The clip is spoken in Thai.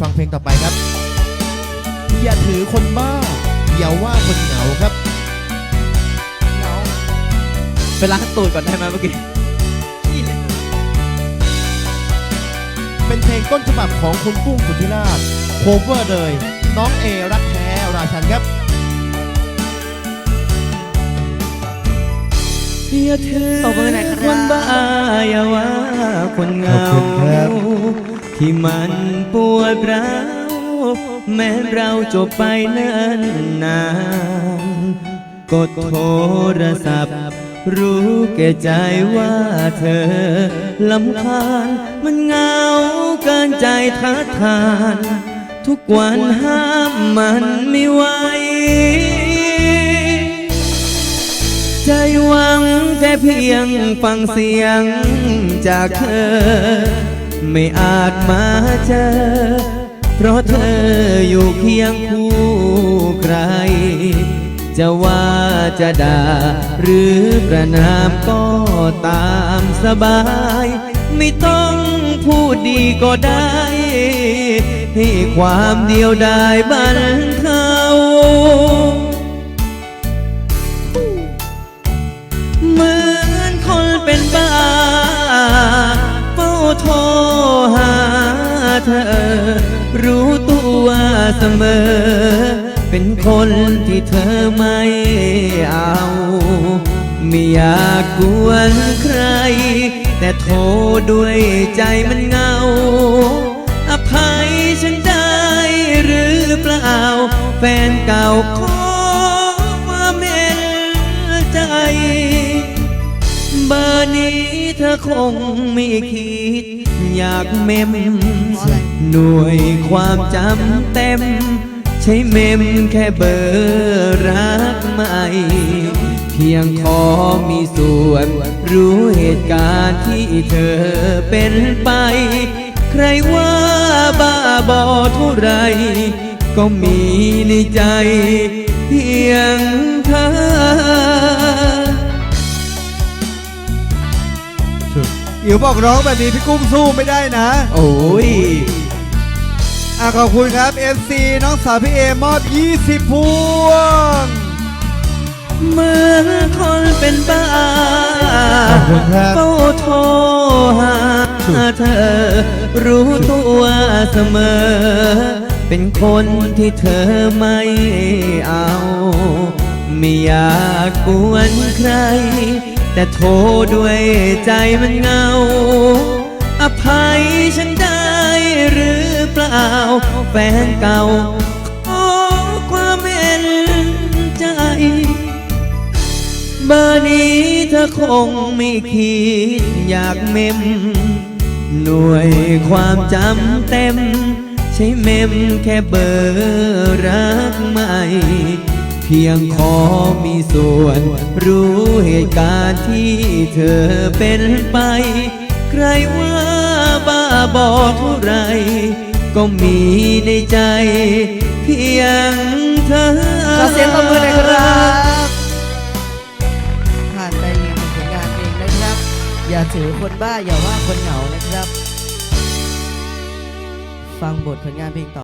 ฟังเพลงต่อไปครับ อย่าถือคนบ้า อย่าว่าคนเหงาครับไปล้างตูดก่อนได้ไหมเมื่อกี้ เป็นเพลงต้นฉบับของคุณกุ้งสุธิราชโคเวอร์เลย น้องเอรักแท้ราชันครับ อย่าถือตบมือหน่อยครับ คนบ้าอย่าว่าคนเหงาขอบคุณครับ ที่มันปวดร้าวแม้เราจบไปเนิ่นนานกดโทรศัพท์ รู้แก่ใจว่าเธอลำคาญมันเหงาเกินใจท้าทาน ทุกวันห้ามมันไม่ไหวใจหวังแค่เพียงฟังเสียงจากเธอ ไม่อาจมาเจอ เพราะเธออยู่เคียงคู่ใคร จะว่าจะด่าหรือประนามก็ตามสบาย ไม่ต้องพูดดีก็ได้ ให้ความเดียวดายบันเทา เธอ รู้ตัวเสมอ เป็นคนที่เธอไม่เอา ไม่อยากกวนใคร แต่โทรด้วยใจมันเงา อภัยฉันได้หรือเปล่า แฟนเก่าขอ นี้เธอคงไม่คิด อยากเมมหน่วยความจำเต็ม ใช้เมมแค่เบอร์รักใหม่ เพียงขอมีส่วน รู้เหตุการณ์ที่เธอเป็นไป ใครว่าบ้าบอเท่าไร ก็มีในใจ เพียงเธอ อิ๋วบอกร้องแบบนี้พี่กุ้งสู้ไม่ได้นะ โอ้ยอะขอบคุณครับ FC น้องสาวพี่เอมอบ 20 พวงเหมือนคนเป็นบ้าขอบคุณครับเฝ้าโทรหาเธอ รู้ตัวเสมอ เป็นคนที่เธอไม่เอา ไม่อยากกวนใคร แต่โทรด้วยใจมันเงา อภัยฉันได้หรือเปล่า แฟนเก่าขอความเห็นใจ เบอร์นี้เธอคงไม่คิดอยากเมม หน่วยความจำเต็ม ใช้เมมแค่เบอร์รักใหม่ พียงขอมีส่วน รู้เหตุการณ์ที่เธอเป็นไป ใครว่าบ้าบอเท่าไร ก็มีในใจ เพียงเธอขอเสียงปรบมือหน่อยครับ ผ่านไปอีกหนึ่งผลงานเพลงนะครับ อย่าถือคนบ้าอย่าว่าคนเหงานะครับ ฟังบทผลงานเพลงต่อ